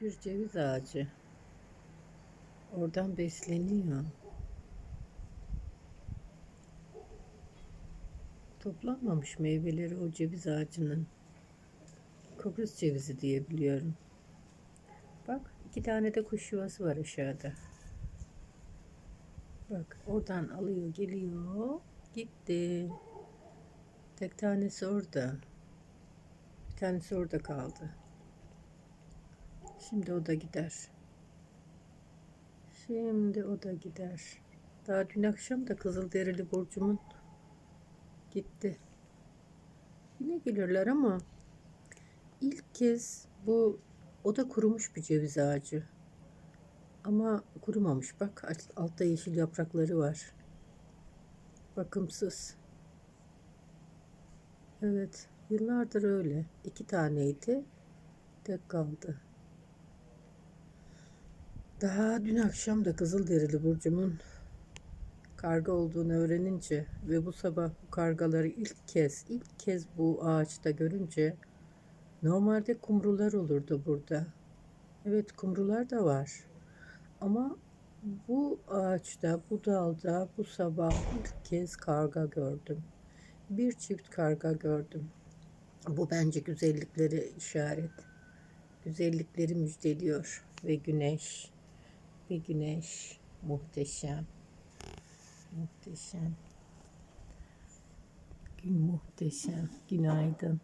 bir ceviz ağacı. Oradan besleniyor. Toplanmamış meyveleri o ceviz ağacının. Kıbrıs cevizi diye biliyorum. Bak iki tane de kuş yuvası var aşağıda. Bak oradan alıyor geliyor. Gitti. Tek tanesi orada. Bir tanesi orada kaldı. Şimdi o da gider. Şimdi o da gider. Daha dün akşam da Kızılderili Burcu'mun gitti. Yine gelirler ama ilk kez bu o da kurumuş bir ceviz ağacı. Ama kurumamış. Bak alt- altta yeşil yaprakları var. Bakımsız. Evet, yıllardır öyle. İki taneydi. Tek kaldı. Daha dün akşam da Kızılderili Burcu'mun karga olduğunu öğrenince ve bu sabah bu kargaları ilk kez, ilk kez bu ağaçta görünce normalde kumrular olurdu burada. Evet kumrular da var. Ama bu ağaçta, bu dalda bu sabah ilk kez karga gördüm. Bir çift karga gördüm. Bu bence güzellikleri işaret. Güzellikleri müjdeliyor ve güneş ve güneş muhteşem. Muhteşem. Gün muhteşem. Günaydın.